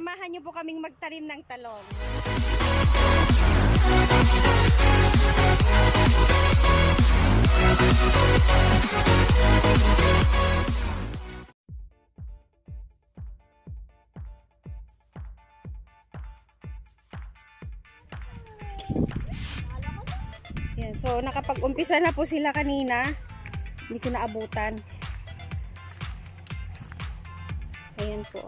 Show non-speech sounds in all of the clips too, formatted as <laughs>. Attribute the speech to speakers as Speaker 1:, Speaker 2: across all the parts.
Speaker 1: Samahan niyo po kaming magtanim ng talong. Yan. So, nakapag-umpisa na po sila kanina. Hindi ko naabutan. Ayan po.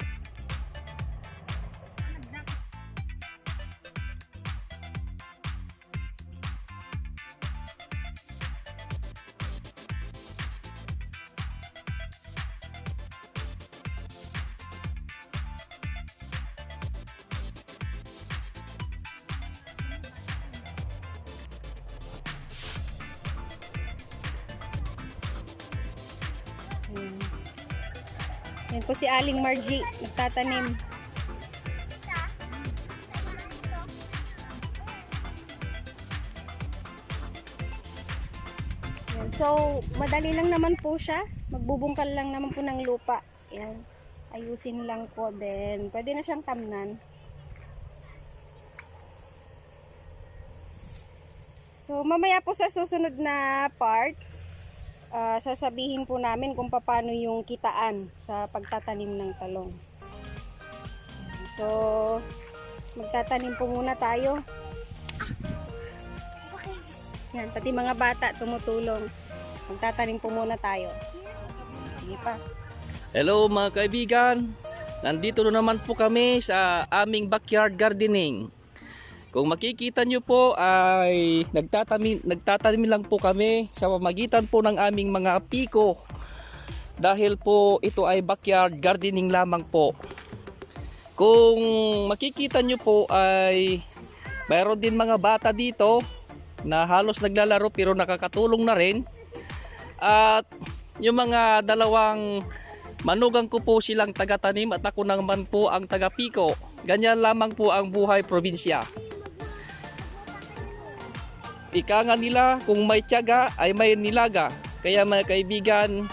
Speaker 1: Yan po si Aling Margie, nagtatanim. Yan. So, madali lang naman po siya. Magbubungkal lang naman po ng lupa. Yan. Ayusin lang po din. Pwede na siyang tamnan. So, mamaya po sa susunod na part, ah, sasabihin po namin kung paano yung kitaan sa pagtatanim ng talong. So, magtatanim po muna tayo. Yan, pati mga bata tumutulong. Magtatanim po muna tayo. Sige pa.
Speaker 2: Hello mga kaibigan, nandito na naman po kami sa aming backyard gardening. Kung makikita nyo po ay nagtatanim, nagtatanim lang po kami sa pamagitan po ng aming mga piko. Dahil po ito ay backyard gardening lamang po. Kung makikita nyo po ay mayroon din mga bata dito na halos naglalaro pero nakakatulong na rin. At yung mga dalawang manugang ko po silang taga-tanim at ako naman po ang taga-piko. Ganyan lamang po ang buhay probinsya. Ika nga nila, kung may tiyaga ay may nilaga. Kaya mga kaibigan,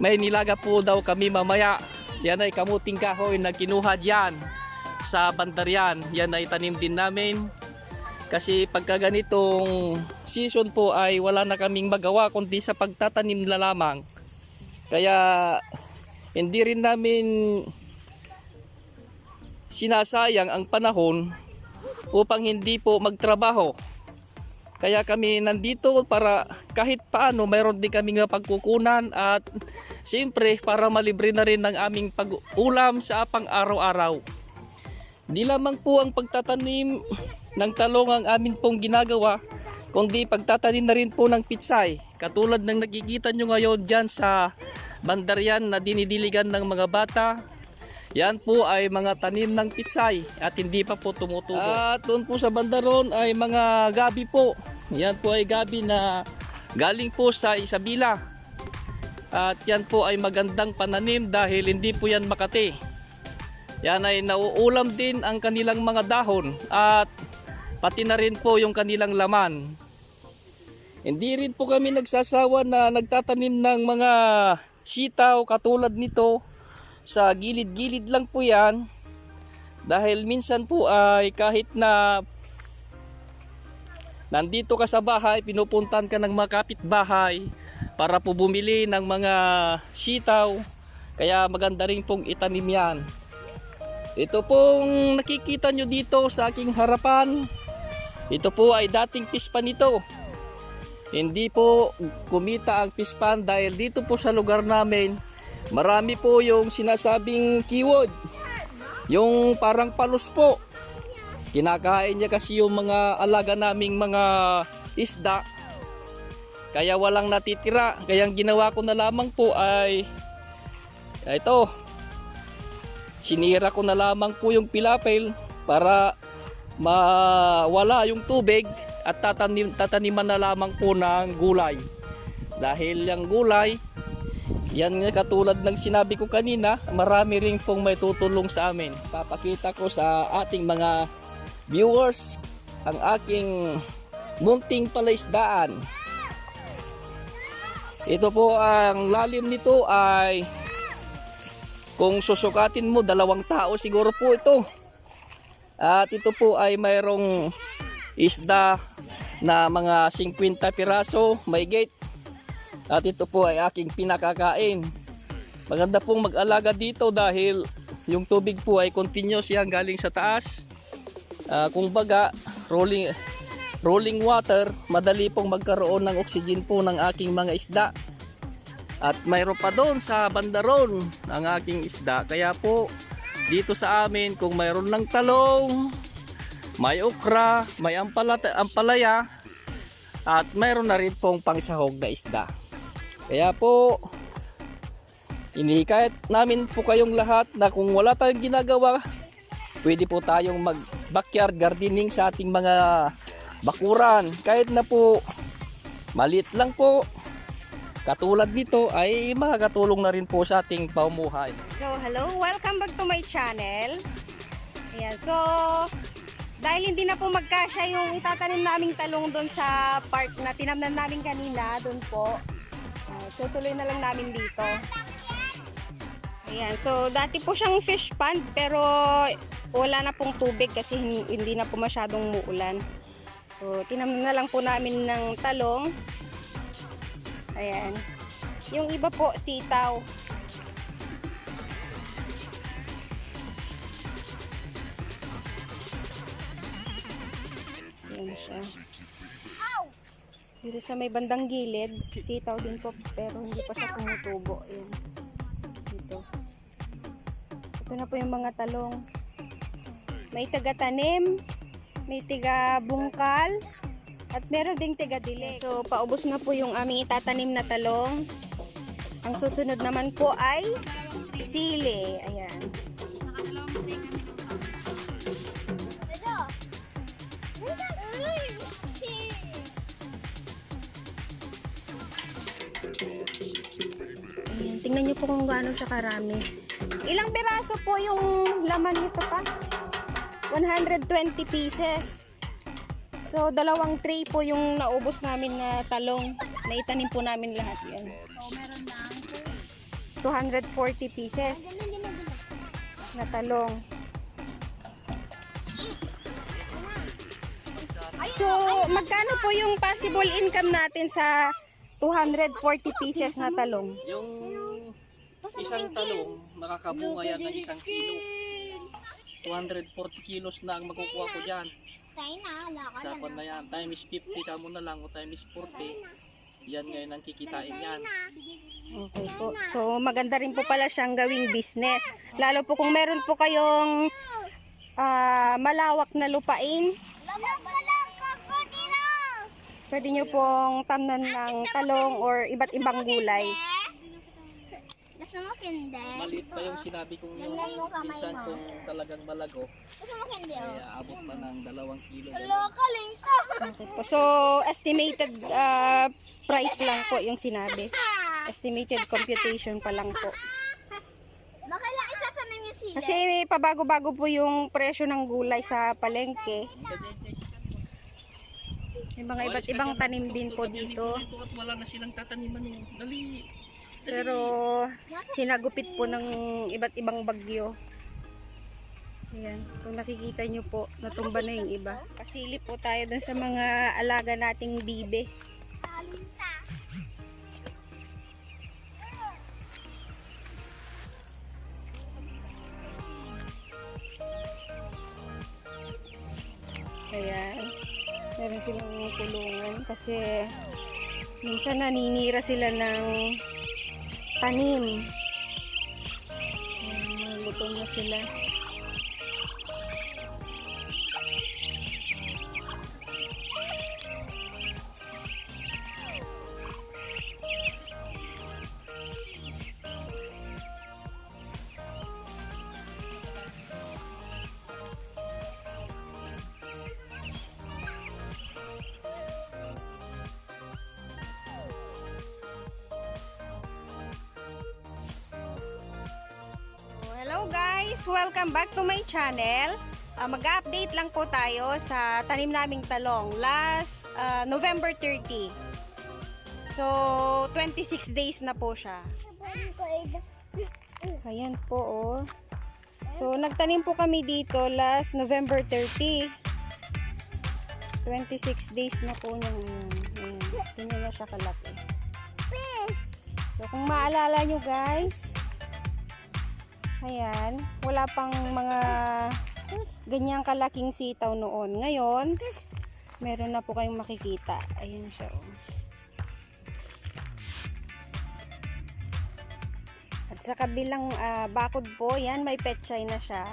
Speaker 2: may nilaga po daw kami mamaya. Yan ay kamuting kahoy na kinuha diyan sa bandaryan. Yan ay tanim din namin. Kasi pagka ganitong season po ay wala na kaming magawa kundi sa pagtatanim na lamang. Kaya hindi rin namin sinasayang ang panahon upang hindi po magtrabaho. Kaya kami nandito para kahit paano mayroon din kaming pagkukunan at siyempre para malibre na rin ng aming pag-ulam sa pang araw-araw. Di lamang po ang pagtatanim ng talong ang amin pong ginagawa, kundi pagtatanim na rin po ng pitsay. Katulad ng nakikita nyo ngayon dyan sa bandaryan na dinidiligan ng mga bata. Yan po ay mga tanim ng pitsay at hindi pa po tumutubo. At doon po sa bandaron ay mga gabi po. Yan po ay gabi na galing po sa Isabela. At yan po ay magandang pananim dahil hindi po yan makati. Yan ay nauulam din ang kanilang mga dahon at pati na rin po yung kanilang laman. Hindi rin po kami nagsasawa na nagtatanim ng mga sitaw katulad nito. Sa gilid-gilid lang po yan. Dahil minsan po ay kahit na nandito ka sa bahay, pinupuntan ka ng mga kapitbahay para po bumili ng mga sitaw. Kaya maganda rin pong itanim yan. Ito pong nakikita nyo dito sa aking harapan. Ito po ay dating pispan nito. Hindi po kumita ang pispan dahil dito po sa lugar namin marami po yung sinasabing keyword. Yung parang palos po. Kinakain niya kasi yung mga alaga naming mga isda. Kaya walang natitira. Kaya ang ginawa ko na lamang po ay ito. Sinira ko na lamang po yung pilapil para mawala yung tubig at tatanim, tataniman na lamang po ng gulay. Dahil yung gulay, yan nga katulad ng sinabi ko kanina, marami rin pong may tutulong sa amin. Papakita ko sa ating mga viewers ang aking munting palaisdaan. Ito po ang lalim nito ay Kung susukatin mo, dalawang tao siguro po ito. At ito po ay mayroong isda na mga 50 piraso, may gate. At ito po ay aking pinakakain. Maganda pong mag-alaga dito dahil yung tubig po ay continuous yan galing sa taas. Ah, kung baga, rolling, rolling water, madali pong magkaroon ng oxygen po ng aking mga isda. At mayroon pa doon sa bandaron ang aking isda. Kaya po, dito sa amin, kung mayroon ng talong, may okra, may ampalata, ampalaya, at mayroon na rin pong pangsahog na isda. Kaya po, inihikayat namin po kayong lahat na kung wala tayong ginagawa, pwede po tayong mag backyard gardening sa ating mga bakuran. Kahit na po maliit lang po, katulad nito ay makakatulong na rin po sa ating pamumuhay.
Speaker 1: So, hello, welcome back to my channel. Ayan, so, dahil hindi na po magkasya yung itatanim naming talong doon sa part na tinamnan namin kanina, doon po. Tutuloy na lang namin dito. Ayan, so dati po siyang fish pond pero wala na pong tubig kasi hin- hindi na po masyadong muulan. So, tinamnan na lang po namin ng talong. Ayan. Yung iba po, sitaw. Dito sa may bandang gilid, sitaw din po pero hindi pa siya tumutubo. Ayan. Dito. Ito na po yung mga talong. May taga-tanim, may tiga-bungkal, at meron ding tiga-dilig. So, paubos na po yung aming itatanim na talong. Ang susunod naman po ay sili. Ayan. Tingnan niyo po kung gaano siya karami. Ilang piraso po yung laman nito pa? 120 pieces. So, dalawang tray po yung naubos namin na talong. Naitanim po namin lahat yan. 240 pieces na talong. So, magkano po yung possible income natin sa 240 pieces na talong?
Speaker 2: Yung isang talong, nakakabunga yan ng isang kilo. 240 kilos na ang makukuha ko dyan. Sa pan na yan, times 50 ka mo na lang o times 40. Yan ngayon ang kikitain yan.
Speaker 1: Okay po. So, maganda rin po pala siyang gawing business. Lalo po kung meron po kayong ah, malawak na lupain, pwede nyo pong tamnan ng talong or iba't ibang gulay.
Speaker 3: Gusto mo kinde?
Speaker 2: Maliit pa yung sinabi kong yun.
Speaker 3: Ganyan mo kamay
Speaker 2: Minsan
Speaker 3: mo.
Speaker 2: kung talagang malago,
Speaker 3: Gusto mo kinde
Speaker 2: ay
Speaker 3: oh?
Speaker 2: aabot pa ng dalawang kilo.
Speaker 3: Hello!
Speaker 1: Okay po. <laughs> So, estimated ah, price lang po yung sinabi. Estimated computation pa lang po.
Speaker 3: Bakit lang isatanim yung sili?
Speaker 1: Kasi may pabago-bago po yung presyo ng gulay sa palengke. May mga iba't ibang tanim din po dito.
Speaker 2: At wala na silang tataniman. eh. Dali.
Speaker 1: Pero hinagupit po ng iba't ibang bagyo. Ayan, kung nakikita nyo po, natumba na yung iba. Pasilip po tayo dun sa mga alaga nating bibe. Ayan, meron silang tulungan kasi minsan naninira sila ng tanim. Ayan, gutom na sila. Welcome back to my channel. Ah, Mag-update lang po tayo sa tanim naming talong last ah, November 30. So, 26 days na po siya. Ayan po, oh. So, nagtanim po kami dito last November 30. 26 days na po niya ngayon. Ayan. Ganyan siya kalaki. So, kung maalala nyo guys, ayan, wala pang mga ganyang kalaking sitaw noon. Ngayon, meron na po kayong makikita. Ayan siya, oh. At sa kabilang ah, bakod po, yan, may petchay na siya.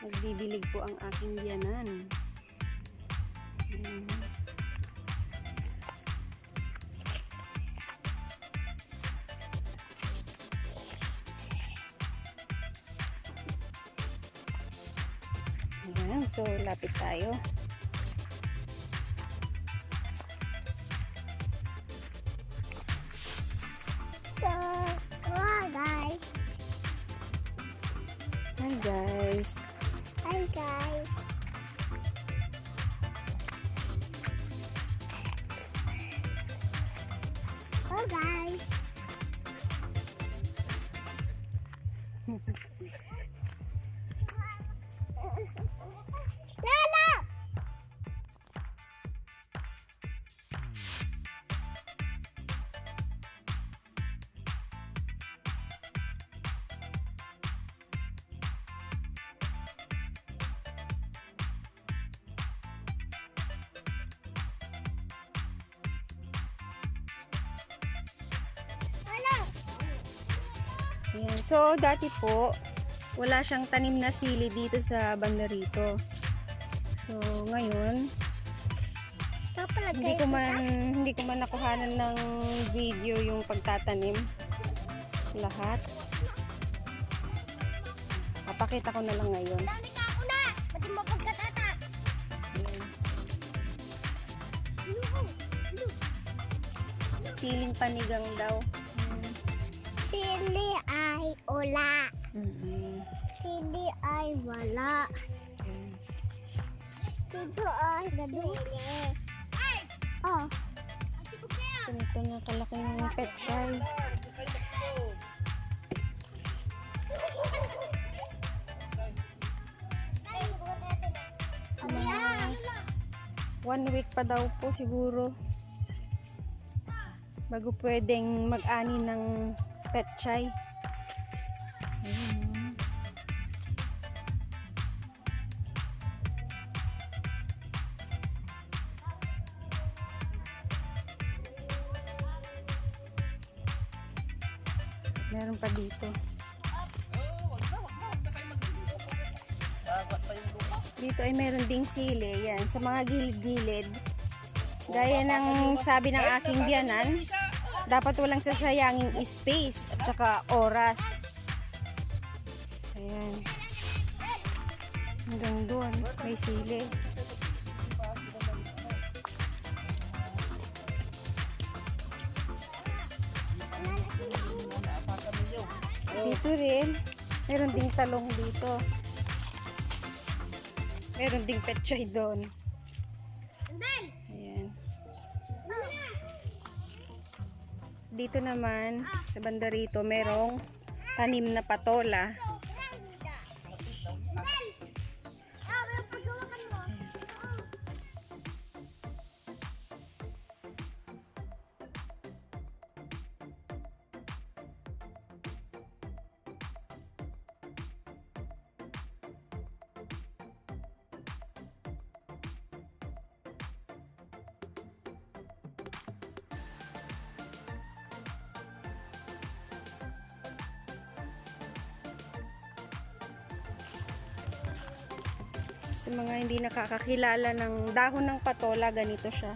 Speaker 1: Nagbibilig po ang aking biyanan. Ayan. Ayan, so lapit tayo. Ayan. So, dati po, wala siyang tanim na sili dito sa banda rito. So, ngayon, hindi ko man hindi ko man nakuhanan ng video yung pagtatanim lahat. Papakita ko na lang ngayon.
Speaker 3: Dami ka ako na! Pati mo pagkatata!
Speaker 1: Ayan. Siling panigang daw.
Speaker 3: Sili ay ula.
Speaker 1: Mm-mm.
Speaker 3: Sili ay wala.
Speaker 1: Ayan.
Speaker 3: Dito ay sili. Ay! Oh.
Speaker 1: Ganito na kalaking petsay. One week pa daw po siguro. Bago pwedeng mag-ani ng petchay. Meron pa dito. Dito ay meron ding sili. Yan, sa mga gilid-gilid. Gaya ng sabi ng aking biyanan, dapat walang sasayanging space at saka oras. Ayan. Hanggang doon, may sili. Talong dito. Meron ding petchay doon. Ayan. Dito naman, sa banda rito, merong tanim na patola. Sa mga hindi nakakakilala ng dahon ng patola, ganito siya.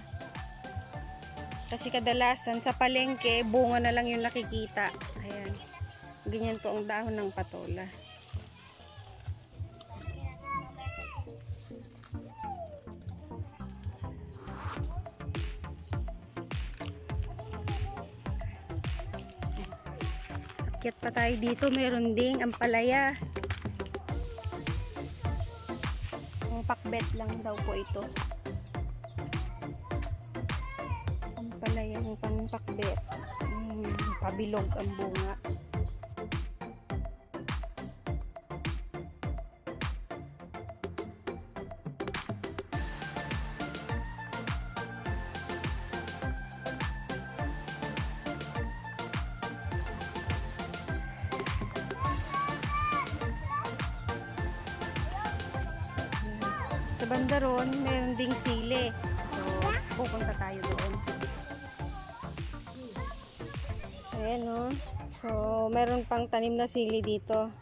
Speaker 1: Kasi kadalasan sa palengke, bunga na lang yung nakikita. Ayan. Ganyan po ang dahon ng patola. Akyat pa tayo dito, meron ding ampalaya. Ang pakbet lang daw po ito. Ampalaya. Ayan, panpakbet. Mm, pabilog ang bunga. Sa banda ron, meron ding sili. So, pupunta tayo doon. Ayan o. So, meron pang tanim na sili dito.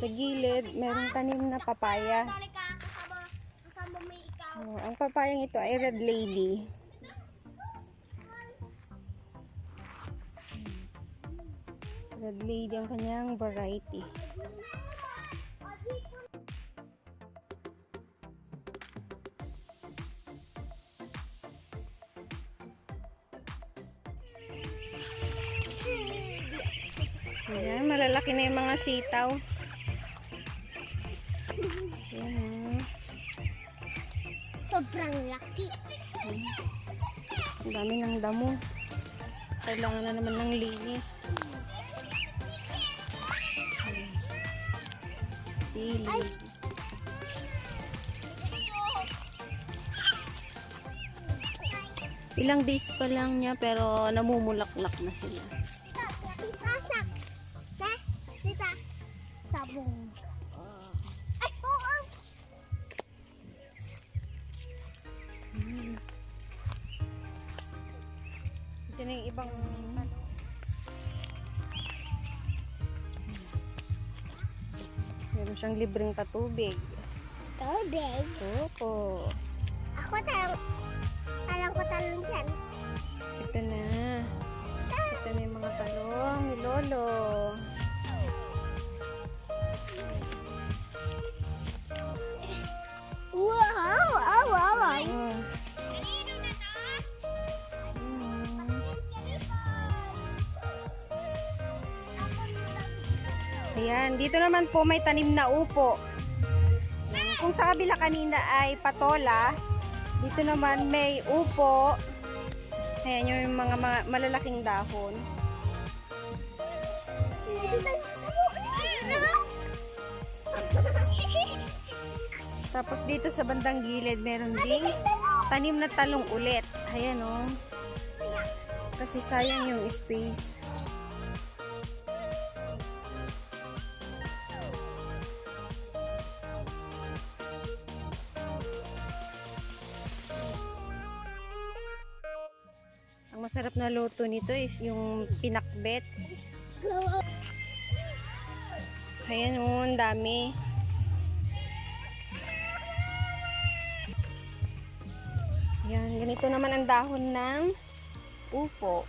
Speaker 1: Sa gilid, merong tanim na papaya. Oh, ang papayang ito ay Red Lady. Red Lady ang kanyang variety. Ayan, malalaki na yung mga sitaw.
Speaker 3: Sobrang laki.
Speaker 1: Ang dami ng damo. Kailangan na naman ng linis. Sili. Ilang days pa lang niya pero namumulaklak na sila. Ibang ano. Meron siyang libreng patubig.
Speaker 3: Tubig.
Speaker 1: Opo.
Speaker 3: Ako talong. Alam ko talong dyan.
Speaker 1: Ito na. Ito na yung mga talong ni Lolo. Ayan, dito naman po may tanim na upo. Kung sa kabila kanina ay patola, dito naman may upo. Ayan yung mga, mga malalaking dahon. Tapos dito sa bandang gilid meron ding tanim na talong ulit. Ayan oh. Kasi sayang yung space. Ang masarap na luto nito is yung pinakbet. Ayan oh, ang dami. Yan, ganito naman ang dahon ng upo.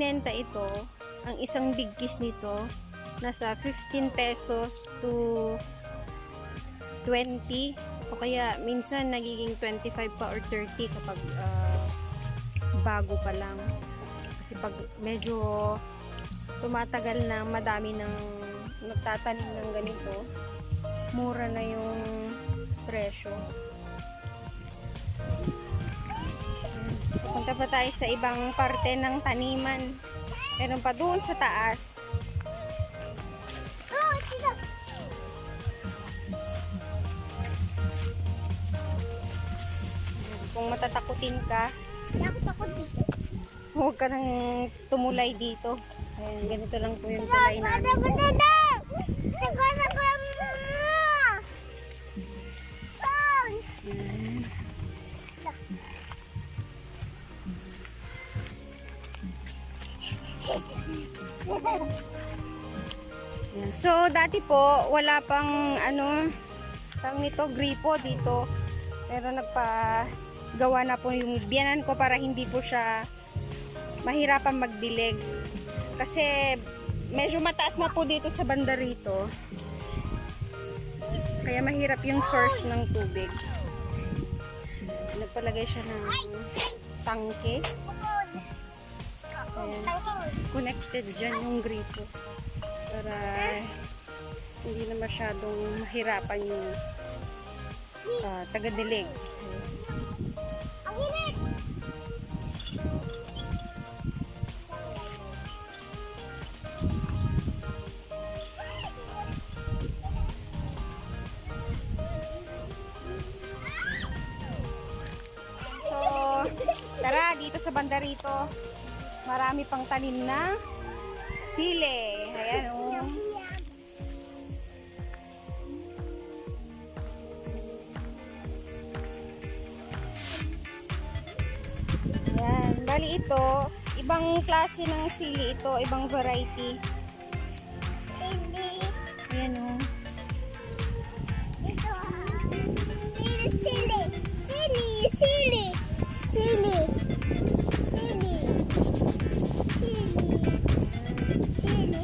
Speaker 1: Binenta ito, ang isang big kiss nito, nasa 15 pesos to 20 o kaya minsan nagiging 25 pa or 30 kapag ah, bago pa lang. Kasi pag medyo tumatagal na madami ng nagtatanim ng ganito mura na yung presyo Pupunta pa tayo sa ibang parte ng taniman meron pa doon sa taas. Kung matatakutin ka. Huwag ka nang tumulay dito. Ayan, ganito lang po yung tulay namin. Dati po, wala pang ano, tang nito, gripo dito. Pero nagpa gawa na po yung biyanan ko para hindi po siya mahirapan magdilig. Kasi medyo mataas na po dito sa banda rito. Kaya mahirap yung source ng tubig. Nagpalagay siya ng tangke. Ayan. Connected dyan yung gripo. Para masyadong mahirapan yung ah, taga-dilig. Tara, dito sa banda rito, marami pang tanim na sile. Klase ng sili ito, ibang variety.
Speaker 3: Hindi.
Speaker 1: Ayan, oh.
Speaker 3: Ito. Sili, sili. Sili, sili. Sili. Sili. Sili. Sili.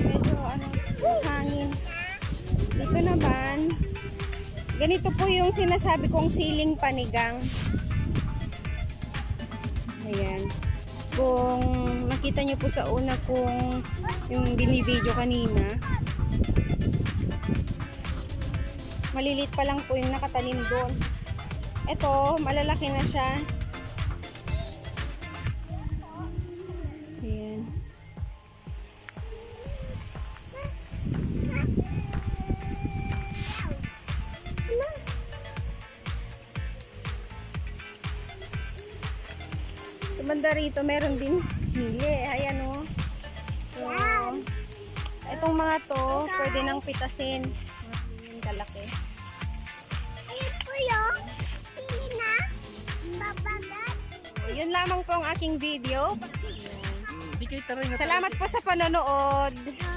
Speaker 1: Medyo, ano, hangin. Dito naman, ganito po yung sinasabi kong siling panigang. Kung nakita nyo po sa una kung yung binibideo kanina, malilit pa lang po yung nakatanim doon. Ito, malalaki na siya. Banda rito, meron din sili. Ayan o. So, itong mga to, pwede nang pitasin. Yung kalaki.
Speaker 3: Ayun po yun. Sili na. Babagat.
Speaker 1: Yun lamang po ang aking video. Salamat po sa panonood.
Speaker 3: Oh.